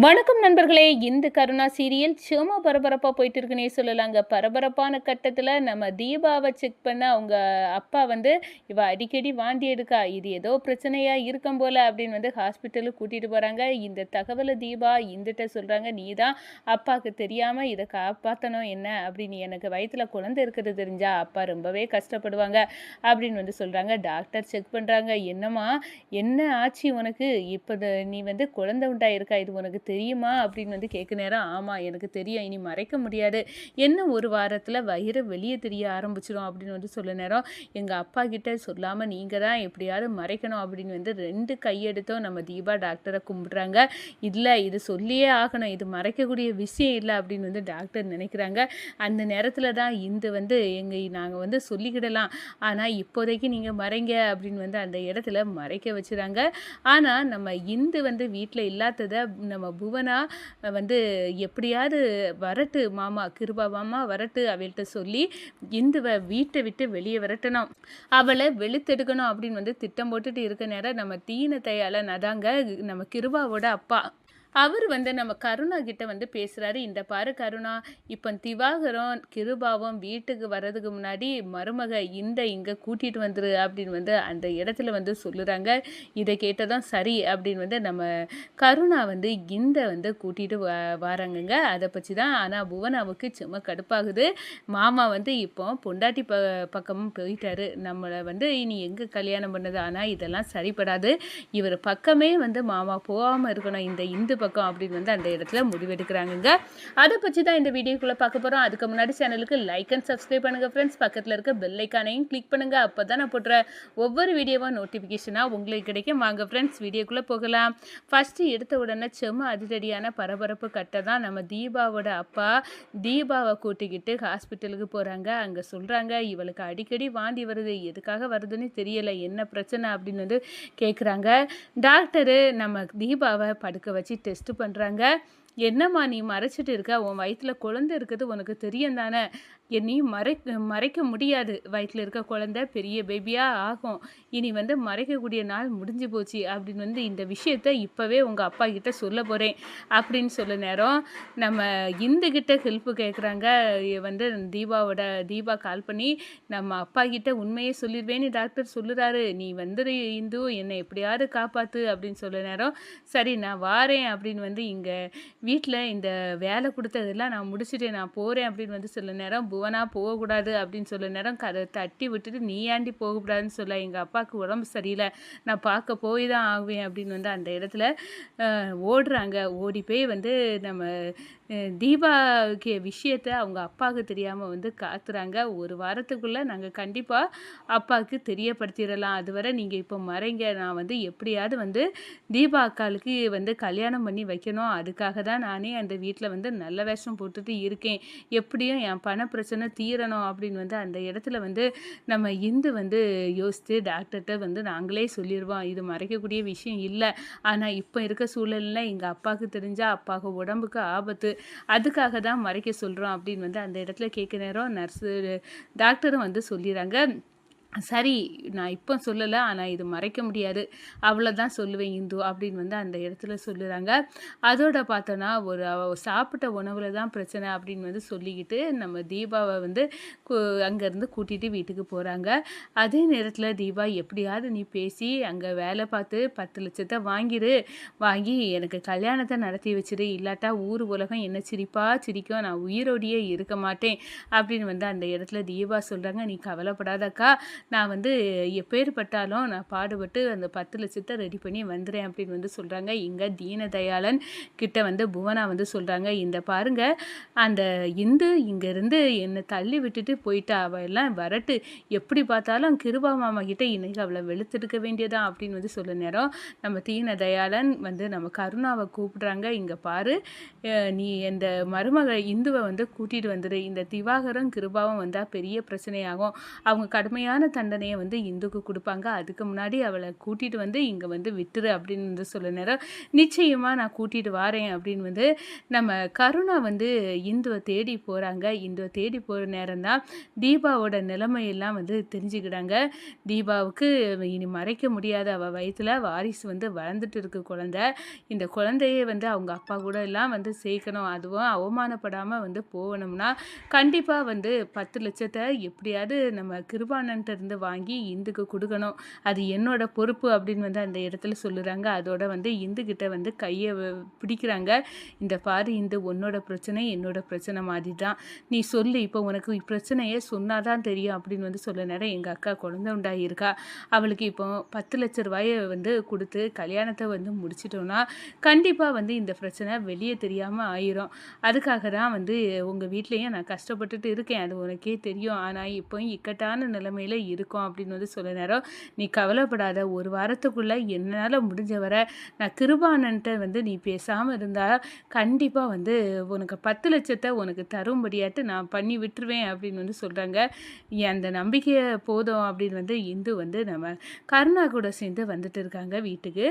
வணக்கம் நண்பர்களே. இந்த கருணா சீரியல் சும்மா பரபரப்பாக போயிட்டு இருக்குன்னே சொல்லலாங்க. பரபரப்பான கட்டத்தில் நம்ம தீபாவை செக் பண்ண அவங்க அப்பா வந்து இவ அடிக்கடி வாந்தி எடுக்கா. இது ஏதோ பிரச்சனையாக இருக்கும் போல் அப்படின்னு வந்து ஹாஸ்பிட்டலுக்கு கூட்டிகிட்டு போகிறாங்க இந்த தகவலை தீபா இந்துட்ட சொல்கிறாங்க நீ தான் அப்பாவுக்கு தெரியாமல் இதை காப்பாற்றணும் என்ன? அப்படின்னு எனக்கு வயிற்றில் குழந்தை இருக்கிறது தெரிஞ்சா அப்பா ரொம்பவே கஷ்டப்படுவாங்க அப்படின்னு வந்து சொல்கிறாங்க டாக்டர் செக் பண்ணுறாங்க என்னம்மா? என்ன ஆச்சு உனக்கு? இப்போ நீ வந்து குழந்தை உண்டாயிருக்கா? இது உனக்கு தெரியுமா அப்படின்னு வந்து கேட்க நேரம் ஆமாம் எனக்கு தெரியும். இனி மறைக்க முடியாது. என்ன ஒரு வாரத்தில் வயிறு வெளியே தெரிய ஆரம்பிச்சிடும் அப்படின்னு வந்து சொல்ல நேரம் எங்கள் அப்பா கிட்ட சொல்லாமல் நீங்கள் தான் எப்படியாவது மறைக்கணும். அப்படின்னு வந்து ரெண்டு கையெடுத்தும் நம்ம தீபா டாக்டரை கும்பிட்றாங்க. இல்லை இது சொல்லியே ஆகணும். இது மறைக்கக்கூடிய விஷயம் இல்லை. அப்படின்னு வந்து டாக்டர் நினைக்கிறாங்க. அந்த நேரத்தில் தான் இந்து வந்து எங்கள் நாங்கள் வந்து சொல்லிக்கிடலாம். ஆனால் இப்போதைக்கு நீங்கள் மறைங்க. அப்படின்னு வந்து அந்த இடத்துல மறைக்க வச்சுறாங்க. ஆனால் நம்ம இந்து வந்து வீட்டில் இல்லாததை நம்ம புவனா வந்து எப்படியாவது வரட்டு மாமா கிருபா மாமா வரட்டு அவள்கிட்ட சொல்லி இந்துவை வீட்டை விட்டு வெளியே விரட்டணும். அவளை வெளுத்தெடுக்கணும் அப்படின்னு வந்து திட்டம் போட்டுட்டு இருக்க நேரம் நம்ம தீன தையால நதாங்க நம்ம கிருபாவோட அப்பா. அவர் வந்து நம்ம கருணா கிட்ட வந்து பேசுகிறாரு இந்த பாரு கருணா இப்போ திவாகரம் கிருபாவும் வீட்டுக்கு வர்றதுக்கு முன்னாடி மருமக இந்த இங்கே கூட்டிகிட்டு வந்துரு அப்படின்னு வந்து அந்த இடத்துல வந்து சொல்லுறாங்க. இதை கேட்டதான் சரி அப்படின்னு வந்து நம்ம கருணா வந்து இந்த வந்து கூட்டிகிட்டு வ வராங்கங்க. அதை பற்றி தான் ஆனால் புவனாவுக்கு சும்மா கடுப்பாகுது. மாமா வந்து இப்போ பொண்டாட்டி ப பக்கமும் போயிட்டாரு. நம்மளை வந்து இனி எங்கே கல்யாணம் பண்ணது? ஆனால் இதெல்லாம் சரிப்படாது. இவர் பக்கமே வந்து மாமா போகாமல் இருக்கணும். இந்த இந்து பக்கம் அப்படின்னு வந்து அந்த இடத்துல முடிவெடுக்கிறாங்கங்க. அதை பற்றி தான் இந்த வீடியோக்குள்ளே பார்க்க போகிறோம் அதுக்கு முன்னாடி சேனலுக்கு லைக் அண்ட் சப்ஸ்கிரைப் பண்ணுங்கள் ஃப்ரெண்ட்ஸ் பக்கத்தில் இருக்க பெல் ஐக்கானையும் கிளிக் பண்ணுங்கள் அப்போ தான் நான் போடுற ஒவ்வொரு வீடியோவும் நோட்டிஃபிகேஷனாக உங்களுக்கு கிடைக்கும். வாங்க ஃப்ரெண்ட்ஸ் வீடியோக்குள்ளே போகலாம். ஃபஸ்ட்டு எடுத்த உடனே செம்ம அதிரடியான பரபரப்பு கட்டை தான் நம்ம தீபாவோட அப்பா தீபாவை கூட்டிக்கிட்டு ஹாஸ்பிட்டலுக்கு போகிறாங்க அங்கே சொல்கிறாங்க இவளுக்கு அடிக்கடி வாந்தி வருது. எதுக்காக வருதுன்னு தெரியலை. என்ன பிரச்சனை? அப்படின்னு வந்து கேட்குறாங்க டாக்டரு நம்ம தீபாவை படுக்க வச்சு டெஸ்ட்டு பண்ணுறாங்க என்னம்மா நீ மறைச்சிட்டு இருக்க? உன் வயிற்றில் குழந்தை இருக்குது உனக்கு தெரியும் தானே? என்னையும் மறை மறைக்க முடியாது. வயிற்றில் இருக்க குழந்தை பெரிய பேபியாக ஆகும். இனி வந்து மறைக்கக்கூடிய நாள் முடிஞ்சு போச்சு அப்படின்னு வந்து இந்த விஷயத்த இப்போவே உங்கள் அப்பா கிட்ட சொல்ல போகிறேன் அப்படின்னு சொல்ல நேரம். நம்ம இந்துக்கிட்ட ஹெல்ப்பு கேட்குறாங்க வந்து தீபாவோட தீபா கால் பண்ணி நம்ம அப்பா கிட்ட உண்மையே சொல்லிடுவேன்னு டாக்டர் சொல்லுறாரு. நீ வந்துடு இந்து என்னை எப்படியாவது காப்பாற்று அப்படின்னு சொல்ல நேரம். சரி நான் வாரேன் அப்படின்னு வந்து இங்கே வீட்டில் இந்த வேலை கொடுத்ததெல்லாம் நான் முடிச்சுட்டு நான் போகிறேன் அப்படின்னு வந்து சொல்ல நேரம் புவனா போகக்கூடாது அப்படின்னு சொல்ல நேரம் கதை தட்டி விட்டுட்டு நீ ஏண்டி போகக்கூடாதுன்னு சொல்ல எங்கள் அப்பாவுக்கு உடம்பு சரியில்லை நான் பார்க்க போய் தான் ஆகுவேன் அப்படின்னு வந்து அந்த இடத்துல ஓடுறாங்க. ஓடி போய் வந்து நம்ம தீபாவுக்கு விஷயத்த அவங்க அப்பாவுக்கு தெரியாமல் வந்து காத்துறாங்க. ஒரு வாரத்துக்குள்ளே நாங்கள் கண்டிப்பாக அப்பாவுக்கு தெரியப்படுத்திடலாம். அதுவரை நீங்கள் இப்போ மறைங்க. நான் வந்து எப்படியாவது வந்து தீபா அக்காளுக்கு வந்து கல்யாணம் பண்ணி வைக்கணும். அதுக்காக தான் நானே அந்த வீட்டில் வந்து நல்ல வேஷம் போட்டுட்டு இருக்கேன். எப்படியும் என் பண பிரச்சனை தீரணும் அப்படின்னு வந்து அந்த இடத்துல வந்து நம்ம இந்து வந்து யோசித்து டாக்டர்கிட்ட வந்து நாங்களே சொல்லிடுவோம் இது மறைக்கக்கூடிய விஷயம் இல்லை. ஆனால் இப்போ இருக்க சூழலில் எங்கள் அப்பாவுக்கு தெரிஞ்சால் அப்பாவுக்கு உடம்புக்கு ஆபத்து. அதுக்காக தான் மறைக்க சொல்கிறோம் அப்படின்னு வந்து அந்த இடத்துல கேட்க நேரம் நர்ஸு டாக்டரும் வந்து சொல்லிடுறாங்க. சரி நான் இப்போ சொல்லலை ஆனால் இது மறைக்க முடியாது. அவ்வளோதான் சொல்லுவேன் இந்து அப்படின்னு வந்து அந்த இடத்துல சொல்லுறாங்க. அதோட பார்த்தோன்னா ஒரு சாப்பிட்ட உணவில் தான் பிரச்சனை அப்படின்னு வந்து சொல்லிக்கிட்டு நம்ம தீபாவை வந்து அங்கேருந்து கூட்டிகிட்டு வீட்டுக்கு போகிறாங்க அதே நேரத்தில் தீபா எப்படியாவது நீ பேசி அங்கே வேலை பார்த்து பத்து லட்சத்தை வாங்கிடு வாங்கி எனக்கு கல்யாணத்தை நடத்தி வச்சிரு. இல்லாட்டா ஊர் உலகம் என்ன சிரிப்பா சிரிக்கும். நான் உயிரோடையே இருக்க மாட்டேன் அப்படின்னு வந்து அந்த இடத்துல தீபா சொல்கிறாங்க நீ கவலைப்படாதக்கா. நான் வந்து எப்பேற்பட்டாலும் நான் பாடுபட்டு அந்த பத்து லட்சத்தை ரெடி பண்ணி வந்துடுறேன் அப்படின்னு வந்து சொல்கிறாங்க இங்கே தீனதயாளன் கிட்ட வந்து புவனா வந்து சொல்கிறாங்க இந்த பாருங்க அந்த இந்து இங்கேருந்து என்னை தள்ளி விட்டுட்டு போயிட்டா அவள் எல்லாம் வரட்டு. எப்படி பார்த்தாலும் கிருபா மாமா கிட்ட இன்னைக்கு அவளை வெளுத்தெடுக்க வேண்டியதான் அப்படின்னு வந்து சொல்ல நேரம். நம்ம தீனதயாளன் வந்து நம்ம கருணாவை கூப்பிடுறாங்க. இங்கே பாரு நீ இந்த மருமக இந்துவை வந்து கூட்டிகிட்டு வந்துடு இந்த திவாகரம் கிருபாவும் வந்தால் பெரிய பிரச்சனையாகும். அவங்க கடுமையான தண்டனையை வந்து இந்துக்கு கொடுப்பாங்க. அதுக்கு முன்னாடி அவளை கூட்டிகிட்டு வந்து இங்கே வந்து விட்டுரு அப்படின்னு வந்து சொல்ல நேரம். நிச்சயமாக நான் கூட்டிகிட்டு வரேன் அப்படின்னு வந்து நம்ம கருணா வந்து இந்துவை தேடி போகிறாங்க இந்துவை தேடி போகிற நேரம் தான் தீபாவோட நிலைமையெல்லாம் வந்து தெரிஞ்சுக்கிறாங்க தீபாவுக்கு இனி மறைக்க முடியாத அவள் வயிற்றில் வாரிசு வந்து வளர்ந்துட்டு இருக்கு குழந்த. இந்த குழந்தைய வந்து அவங்க அப்பா கூட எல்லாம் வந்து சேர்க்கணும். அதுவும் அவமானப்படாமல் வந்து போகணும்னா கண்டிப்பாக வந்து பத்து லட்சத்தை எப்படியாவது நம்ம கிருபானன்ட்டு இருந்து வாங்கி இந்துக்கு கொடுக்கணும். அது என்னோட பொறுப்பு அப்படின்னு வந்து அந்த இடத்துல சொல்லுறாங்க. அதோட வந்து இந்துக்கிட்ட வந்து கையை பிடிக்கிறாங்க. இந்த பாரு இந்து உன்னோட பிரச்சனை என்னோட பிரச்சனை மாதிரி தான் நீ சொல்லு இப்போ உனக்கு பிரச்சனையே சொன்னாதான் தெரியும் அப்படின்னு வந்து சொல்ல நேரம் எங்கள் அக்கா குழந்தை உண்டாகியிருக்கா அவளுக்கு இப்போ பத்து லட்ச ரூபாயை வந்து கொடுத்து கல்யாணத்தை வந்து முடிச்சிட்டோன்னா கண்டிப்பாக வந்து இந்த பிரச்சனை வெளியே தெரியாமல் ஆயிரும். அதுக்காக தான் வந்து உங்கள் வீட்லேயும் நான் கஷ்டப்பட்டுட்டு இருக்கேன். அது உனக்கே தெரியும். ஆனால் இப்போ இக்கட்டான நிலைமையில் இருக்கும் அப்படின்னு வந்து சொல்ல நேரம். நீ கவலைப்படாத ஒரு வாரத்துக்குள்ளே என்னால் முடிஞ்ச வர நான் கிருபானன்ட்ட வந்து நீ பேசாமல் இருந்தால் கண்டிப்பாக வந்து உனக்கு பத்து லட்சத்தை உனக்கு தரும்படியாட்டு நான் பண்ணி விட்டுருவேன் அப்படின்னு வந்து சொல்கிறாங்க அந்த நம்பிக்கையை போதும் அப்படின்னு வந்து இந்து வந்து நம்ம கருணா கூட சேர்ந்து வந்துட்டு இருக்காங்க வீட்டுக்கு.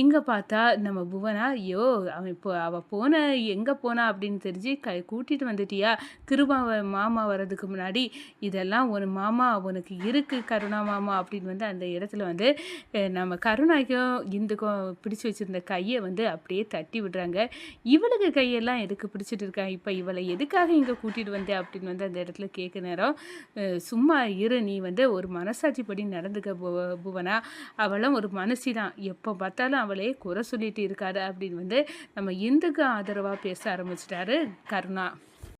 இங்கே பார்த்தா நம்ம புவனா ஐயோ அவன் இப்போ அவள் போன எங்கே போனா அப்படின்னு தெரிஞ்சு க கூட்டிகிட்டு வந்துட்டியா? கிருபா மாமா வர்றதுக்கு முன்னாடி இதெல்லாம் ஒரு மாமா உனக்கு இரு இருக்கு கருணா மாமா அப்படின்னு வந்து அந்த இடத்துல வந்து நம்ம கருணாக்கும் இந்துக்கும் பிடிச்சி வச்சுருந்த கையை வந்து அப்படியே தட்டி விடுறாங்க. இவளுக்கு கையெல்லாம் எதுக்கு பிடிச்சிட்டு இருக்கா? இப்போ இவளை எதுக்காக இங்கே கூட்டிகிட்டு வந்தேன் அப்படின்னு வந்து அந்த இடத்துல கேட்க நேரம் சும்மா இரு நீ வந்து ஒரு மனசாட்சிப்படி நடந்துக்க புவனா. அவளும் ஒரு மனசி தான். எப்போ பார்த்தாலும் அவளே குறை சொல்லிட்டு இருக்காரு அப்படின்னு வந்து நம்ம இந்துக்கு ஆதரவாக பேச ஆரம்பிச்சிட்டாரு கருணா.